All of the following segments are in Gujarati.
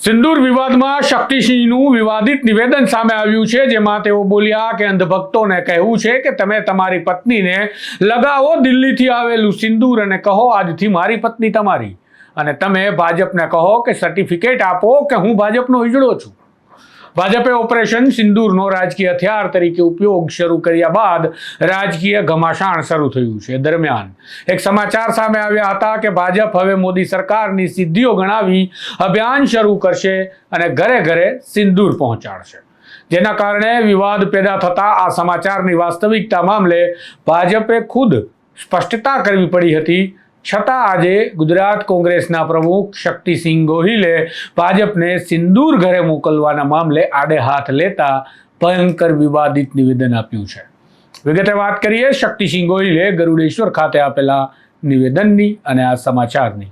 સિંદૂર વિવાદમાં શક્તિસિંહનું વિવાદિત નિવેદન સામે આવ્યું છે, જેમાં તેઓ બોલ્યા કે અંધભક્તોને કહેવું છે કે તમે તમારી પત્નીને લગાવો, દિલ્હીથી આવેલું સિંદૂર અને કહો, આજથી મારી પત્ની તમારી. અને તમે ભાજપને કહો કે સર્ટિફિકેટ આપો કે હું ભાજપનો ઈજડો છું. ભાજપે ઓપરેશન સિંદૂરનો રાજકીય હથિયાર તરીકે ઉપયોગ શરૂ કર્યા બાદ રાજકીય ઘમાસાણ શરૂ થયું છે. દરમિયાન એક સમાચાર સામે આવ્યા હતા કે ભાજપ હવે મોદી સરકારની સિદ્ધિઓ ગણાવી અભિયાન શરૂ કરશે અને ઘરે ઘરે સિંદૂર પહોંચાડશે. જેના કારણે વિવાદ પેદા થતા આ સમાચારની વાસ્તવિકતા મામલે ભાજપે ખુદ સ્પષ્ટતા કરવી પડી હતી છતાં આજે ગુજરાત કોંગ્રેસના પ્રમુખ શક્તિસિંહ ગોહિલે ભાજપને સિંદૂર ઘરે મોકલવાના મામલે આડે હાથ લેતા ભયંકર વિવાદિત નિવેદન આપ્યું છે. વિગતે વાત કરીએ, શક્તિસિંહ ગોહિલે ગરુડેશ્વર ખાતે આપેલા નિવેદનની અને આ સમાચારની.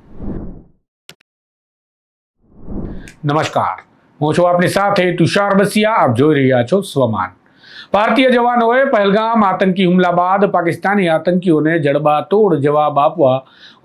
નમસ્કાર. હું છું આપની સાથે તુષાર બસિયા. આપ જોઈ રહ્યા છો સ્વમાન. ભારતીય જવાનોએ પહેલગામ આતંકી હુમલા બાદ પાકિસ્તાની આતંકીઓને જડબાતોડ જવાબ આપવા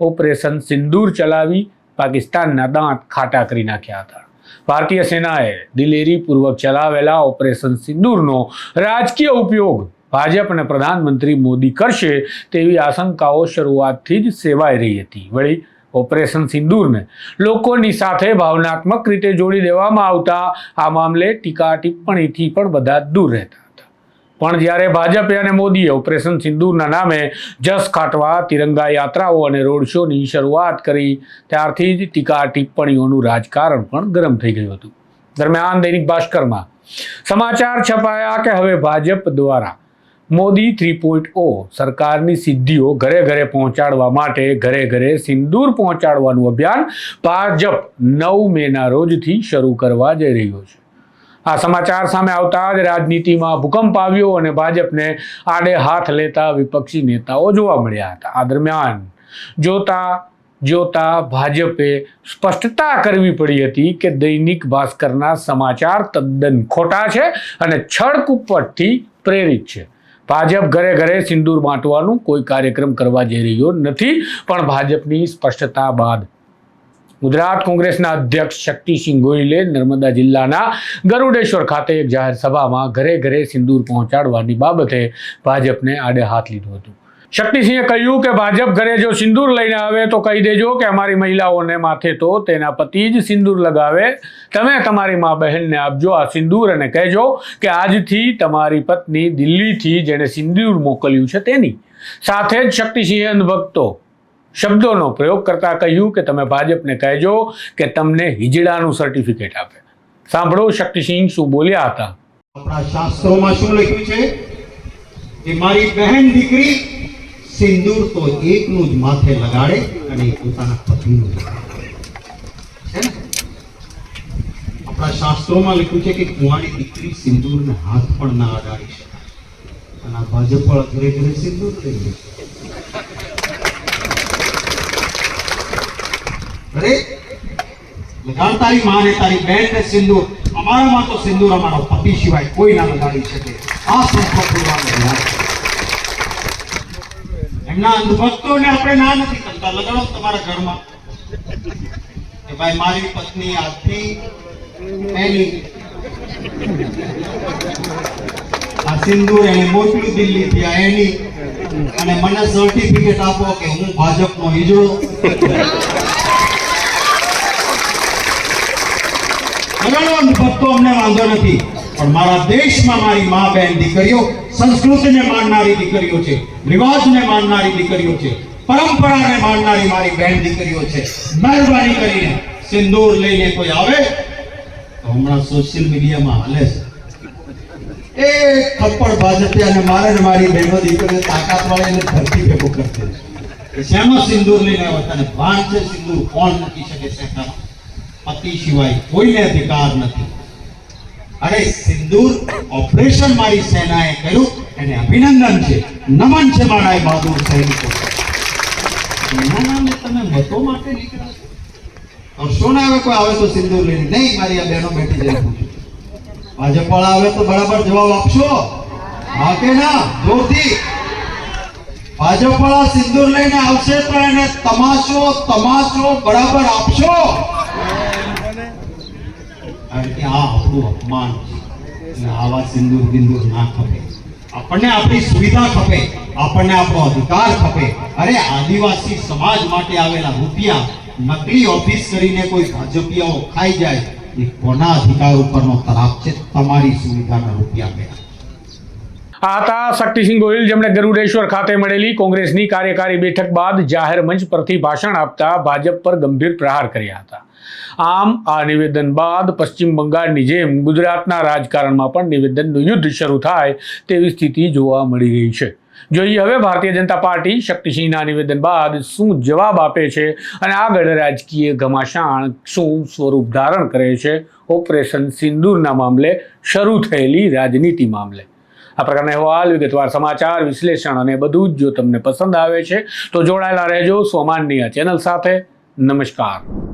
ઓપરેશન સિંદૂર ચલાવી પાકિસ્તાનના દાંત ખાટા કરી નાખ્યા હતા. ભારતીય સેનાએ દિલેરીપૂર્વક ચલાવેલા ઓપરેશન સિંદૂરનો રાજકીય ઉપયોગ ભાજપ અને પ્રધાનમંત્રી મોદી કરશે તેવી આશંકાઓ શરૂઆતથી જ સેવાઈ રહી હતી. વળી ઓપરેશન સિંદૂરને લોકોની સાથે ભાવનાત્મક રીતે જોડી દેવામાં આવતા આ મામલે ટીકા ટિપ્પણીથી પણ બધા દૂર રહેતા. હતા પણ જ્યારે ભાજપે અને મોદીએ ઓપરેશન સિંદૂરના નામે જસ ખાટવા, તિરંગા યાત્રાઓ અને રોડ શોની શરૂઆત કરી, ત્યારથી જ ટીકા ટિપ્પણીઓનું રાજકારણ પણ ગરમ થઈ ગયું હતું. દરમિયાન દૈનિક ભાસ્કરમાં, સમાચાર છપાયા કે હવે ભાજપ દ્વારા મોદી થ્રી પોઈન્ટ ઓ સરકારની સિદ્ધિઓ ઘરે ઘરે પહોંચાડવા માટે ઘરે ઘરે સિંદૂર પહોંચાડવાનું અભિયાન ભાજપ નવ મેના રોજથી શરૂ કરવા જઈ રહ્યો છે. આ સમાચાર સામે આવતા જ રાજનીતિમાં ભૂકંપ આવ્યો અને ભાજપને આડે હાથ લેતા વિપક્ષી નેતાઓ જોવા મળ્યા હતા. આ દરમિયાન જોતા જોતા ભાજપે સ્પષ્ટતા કરવી પડી હતી કે દૈનિક ભાસ્કરના સમાચાર તદ્દન ખોટા છે અને છળકુપટથી પ્રેરિત છે. ભાજપ ઘરે ઘરે સિંદૂર બાંટવાનું કોઈ કાર્યક્રમ કરવા જઈ રહ્યો નથી, પણ ભાજપની સ્પષ્ટતા બાદ ગુજરાત કોંગ્રેસના અધ્યક્ષ શક્તિસિંહ ગોહિલે નર્મદા જિલ્લાના ગરુડેશ્વર ખાતે એક જાહેર સભામાં ઘરે ઘરે સિંદૂર પહોંચાડવાની બાબતે ભાજપને આડે હાથ લીધું હતું. શક્તિસિંહે કહ્યું કે ભાજપ ઘરે જો સિંદૂર લઈને આવે તો કહી દેજો કે અમારી મહિલાઓને માથે તો તેના પતિ જ સિંદૂર લગાવે. તમે તમારી મા બહેનને આપજો આ સિંદૂર અને કહેજો કે આજથી તમારી પત્ની દિલ્હીથી જેણે સિંદૂર મોકલ્યું છે તેની. સાથે જ શક્તિસિંહે અંધભક્તો શબ્દોનો પ્રયોગ કરતા કહ્યું કે તમે ભાજપને કહેજો કે તમને હિજડાનું સર્ટિફિકેટ આપે. સાંભળો શક્તિસિંહ શું બોલ્યા હતા. આપણા શાસ્ત્રોમાં શું લખ્યું છે? કે મારી બહેન દીકરી સિંદૂર તો એકનું જ માથે લગાડે અને પોતાના પતિનું? આપણા શાસ્ત્રોમાં લખ્યું છે કે કુંવારી દીકરી સિંદૂરને હાથ પણ ના અડાડી શકે અને ભાજપ વાળા ઘરે ઘરે સિંદૂર થઈ લે અરે લગાડ તારી તારી બહેનને સિંદૂર. અમારામાં તો સિંદૂર અમારો પતિ સિવાય કોઈ ના લગાડી શકે. આ છે. એમના અંધભક્તોને આપણે ના નથી કરતા. લગાડો તમારા ઘરમાં. કે ભાઈ, મારી પત્ની આજથી એની આ સિંદૂર એને મોકલ્યું દિલ્હી આ એની. અને મને સર્ટિફિકેટ આપો કે હું ભાજપનો હિજડો. લગાડો ભક્તો, અમને વાંધો નથી. પણ મારા દેશમાં મારી મા બહેન દીકરીઓ, સંસ્કૃતિને માનનારી દીકરીઓ છે, રિવાજને માનનારી દીકરીઓ છે, પરંપરાને માનનારી મારી બહેન દીકરીઓ છે. મહેરબાની કરીને સિંદૂર લઈને કોઈ આવે? તો હમણાં સોશિયલ મીડિયામાં હાલે છે. એ થપ્પડ ભાજપે અને મારે ને મારી બહેનો દીકરીઓ તાકાત વાળીને ધરતી ભેગો કરતી છે શ્યામાં સિંદૂર લઈને આવતા ભાન છે સિંદૂર, કોણ મૂકી શકે છે પતિ સિવાય કોઈને અધિકાર નથી. અરે, સિંદૂર ઓપરેશન મારી સેનાએ કર્યું, એને અભિનંદન છે. નમન છે મારા એ બહાદુર સૈનિકો તમે મતો માટે નીકળ્યા? કરશો ને હવે કોઈ આવે તો સિંદૂર લઈને? નહીં, મારી આ બહેનો બેઠી જાય. ભાજપ વાળા આવે તો બરાબર જવાબ આપશો. હા કે ના? જોરથી. ભાજપ વાળા સિંદૂર લઈને આવશે તો એને તમાશો તમાશો બરાબર આપશો. કારણ આ આપણું અપમાન છે. આવા સિંદૂર બિંદુર ના ખપે. આપણને આપણી સુવિધા ખપે. આપણને આપણો અધિકાર ખપે. અરે આદિવાસી સમાજ માટે આવેલા રૂપિયા નકલી ઓફિસ કરીને કોઈ ભાજપિયાઓ ખાઈ જાય, એ કોના અધિકાર ઉપરનો તરાપ છે? તમારી સુવિધાના રૂપિયા ગયા આ હતા શક્તિસિંહ ગોહિલ, જેમણે ગરુડેશ્વર ખાતે મળેલી કોંગ્રેસની કાર્યકારી બેઠક બાદ જાહેર મંચ પરથી ભાષણ આપતા ભાજપ પર ગંભીર પ્રહાર કર્યા હતા. આમ, આ નિવેદન બાદ પશ્ચિમ બંગાળની જેમ ગુજરાતના રાજકારણમાં પણ નિવેદનનું યુદ્ધ શરૂ થાય તેવી સ્થિતિ જોવા મળી રહી છે. જોઈએ હવે ભારતીય જનતા પાર્ટી શક્તિસિંહના નિવેદન બાદ શું જવાબ આપે છે અને આગળ રાજકીય ઘમાસાણ શું સ્વરૂપ ધારણ કરે છે? ઓપરેશન સિંદૂરના મામલે શરૂ થયેલી રાજનીતિ મામલે. આ પ્રકારના અહેવાલ, વિગતવાર સમાચાર, વિશ્લેષણ અને બધું જ જો તમને પસંદ આવે છે, તો જોડાયેલા રહેજો સોમાનની આ ચેનલ સાથે. નમસ્કાર.